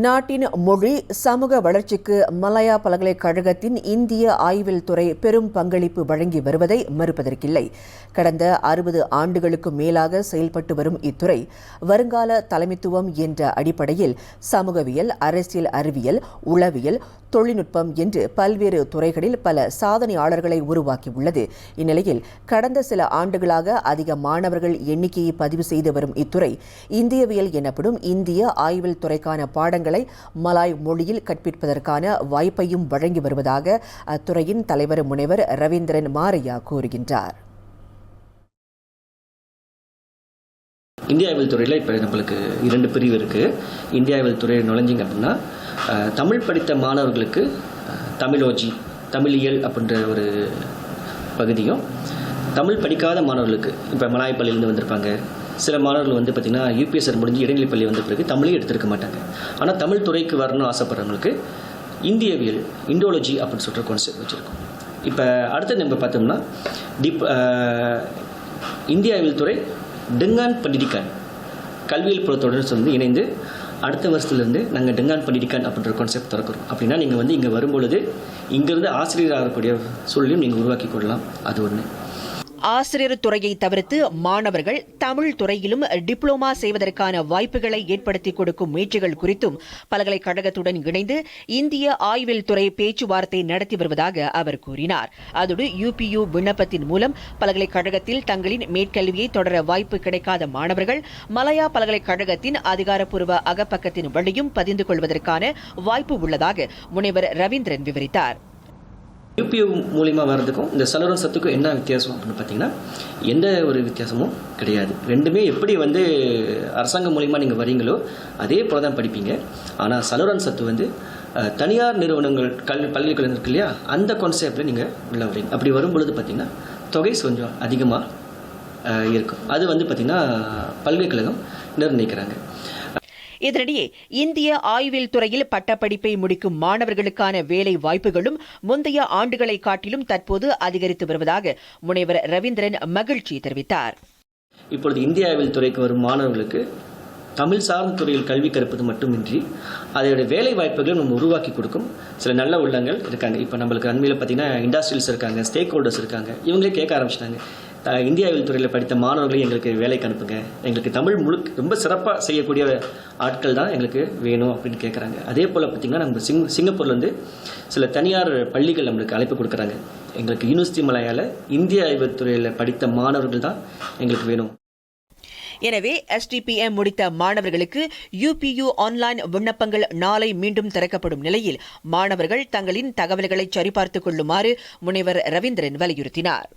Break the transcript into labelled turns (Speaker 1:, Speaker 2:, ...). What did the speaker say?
Speaker 1: நாட்டின் மொழி சமூக வளர்ச்சிக்கு மலாயா பல்கலைக்கழகத்தின் இந்திய ஆய்வில் துறை பெரும் பங்களிப்பு வழங்கி வருவதை மறுப்பதற்கில்லை. கடந்த அறுபது ஆண்டுகளுக்கு மேலாக செயல்பட்டு வரும் இத்துறை வருங்கால தலைமைத்துவம் என்ற அடிப்படையில் சமூகவியல் அரசியல் அறிவியல் உளவியல் தொழில்நுட்பம் என்று பல்வேறு துறைகளில் பல சாதனையாளர்களை உருவாக்கியுள்ளது. இந்நிலையில் கடந்த சில ஆண்டுகளாக அதிக மாணவர்கள் எண்ணிக்கையை பதிவு செய்து வரும் இத்துறை இந்தியவியல் எனப்படும் இந்திய ஆய்வில் துறைக்கான பாடங்களை மலாய் மொழியில் கற்பிப்பதற்கான வாய்ப்பையும் வழங்கி வருவதாக அத்துறையின் தலைவர் முனைவர் ரவீந்திரன் மாரையா கூறுகின்றார்.
Speaker 2: இந்தியாவில் துறையில் இப்போ நம்மளுக்கு இரண்டு பிரிவு இருக்குது இந்தியாவில் துறையில் நுழைஞ்சிங்க அப்படின்னா தமிழ் படித்த மாணவர்களுக்கு தமிழோஜி தமிழியல் அப்படின்ற ஒரு பகுதியும் தமிழ் படிக்காத மாணவர்களுக்கு இப்போ மலாய் பள்ளியிலேருந்து வந்திருப்பாங்க. சில மாணவர்கள் வந்து பார்த்திங்கன்னா யூபிஎஸ்ஆர் முடிஞ்சு இடைநிலை பள்ளி வந்த பிறகு தமிழே எடுத்திருக்க மாட்டாங்க. ஆனால் தமிழ் துறைக்கு வரணும்னு ஆசைப்படுறவங்களுக்கு இந்தியவியல் இண்டோலஜி அப்படின்னு சொல்கிற கான்செப்ட் வச்சுருக்கோம். இப்போ அடுத்தது நம்ம பார்த்தோம்னா டிப் இந்தியாவியல் துறை டெங்கான் பண்டிடிகான் கல்வியல் புலத்துடன் சொல்லி இணைந்து அடுத்த வருஷத்துலேருந்து நாங்கள் டெங்கான் பண்டிடிகான் அப்படின்ற கான்செப்ட் திறக்கிறோம். அப்படின்னா நீங்கள் வந்து இங்கே வரும்பொழுது இங்கேருந்து ஆசிரியர் ஆகக்கூடிய சூழலையும் நீங்கள் உருவாக்கி கொள்ளலாம். அது ஒன்று
Speaker 1: ஆசிரியர் துறையை தவிர்த்து மாணவர்கள் தமிழ் துறையிலும் டிப்ளோமா செய்வதற்கான வாய்ப்புகளை ஏற்படுத்தி கொடுக்கும் முயற்சிகள் குறித்தும் பல்கலைக்கழகத்துடன் இணைந்து இந்திய ஆய்வில் துறை பேச்சுவார்த்தை நடத்தி வருவதாக அவர் கூறினார். அதோடு யுபியு விண்ணப்பத்தின் மூலம் பல்கலைக்கழகத்தில் தங்களின் மேற்கல்வியை தொடர வாய்ப்பு கிடைக்காத மாணவர்கள் மலையா பல்கலைக்கழகத்தின் அதிகாரப்பூர்வ அகப்பக்கத்தின் வழியும் பதிந்து கொள்வதற்கான வாய்ப்பு உள்ளதாக முனைவர் ரவீந்திரன் விவரித்தார்.
Speaker 2: யூபிஐ மூலிமா வர்றதுக்கும் இந்த சலரம் சத்துக்கும் என்ன வித்தியாசம் அப்படின்னு பார்த்தீங்கன்னா எந்த ஒரு வித்தியாசமும் கிடையாது. ரெண்டுமே எப்படி வந்து அரசாங்கம் மூலிமா நீங்கள் வரீங்களோ அதே போல தான் படிப்பீங்க. ஆனால் சலோரன் சத்து வந்து தனியார் நிறுவனங்கள் கல்வி பல்கலைக்கழகம் இருக்கு இல்லையா? அந்த கான்செப்டில் நீங்கள் உள்ள வரீங்க அப்படி வரும் பொழுது பார்த்தீங்கன்னா தொகை கொஞ்சம் அதிகமாக இருக்கும். அது வந்து பார்த்திங்கன்னா பல்கலைக்கழகம் நிர்ணயிக்கிறாங்க.
Speaker 1: இதனிடையே இந்திய ஆய்வியல் துறையில் பட்டப்படிப்பை முடிக்கும் மாணவர்களுக்கான வேலை வாய்ப்புகளும் முந்தைய ஆண்டுகளை காட்டிலும் தற்போது அதிகரித்து வருவதாக முனைவர் ரவீந்திரன் மகிழ்ச்சி தெரிவித்தார்.
Speaker 2: இப்பொழுது இந்திய ஆய்வியல் துறைக்கு வரும் மாணவர்களுக்கு தமிழ் சார்ந்த துறையில் கல்வி கற்பது மட்டுமின்றி அதோடைய வேலை வாய்ப்புகளை நம்ம உருவாக்கி கொடுக்கும். சில நல்ல உள்ளங்கள் இருக்காங்க. இப்போ நம்மளுக்கு அண்மையில் பார்த்தீங்கன்னா இண்டஸ்ட்ரியல்ஸ் இருக்காங்க ஸ்டேக் ஹோல்டர்ஸ் இருக்காங்க. இவங்களே கேட்க ஆரம்பிச்சிட்டாங்க. இந்தியாவில் துறையில் படித்த மாணவர்களை எங்களுக்கு வேலைக்கு அனுப்புங்க. எங்களுக்கு தமிழ் முழுக்க ரொம்ப சிறப்பாக செய்யக்கூடிய ஆட்கள் தான் எங்களுக்கு வேணும் அப்படின்னு கேட்குறாங்க அதே போல் பார்த்திங்கன்னா நம்ம சிங் சிங்கப்பூர்லேருந்து சில தனியார் பள்ளிகள் நம்மளுக்கு அழைப்பு கொடுக்குறாங்க. எங்களுக்கு யூனிவர்சிட்டி மலையால் இந்திய ஆய்வு துறையில் படித்த மாணவர்கள் தான் எங்களுக்கு வேணும்.
Speaker 1: எனவே எஸ்டிபிஎம் முடித்த மாணவர்களுக்கு யுபியு ஆன்லைன் விண்ணப்பங்கள் நாளை மீண்டும் திறக்கப்படும் நிலையில் மாணவர்கள் தங்களின் தகவல்களை சரிபார்த்துக் கொள்ளுமாறு முனைவர் ரவீந்திரன் வலியுறுத்தினார்.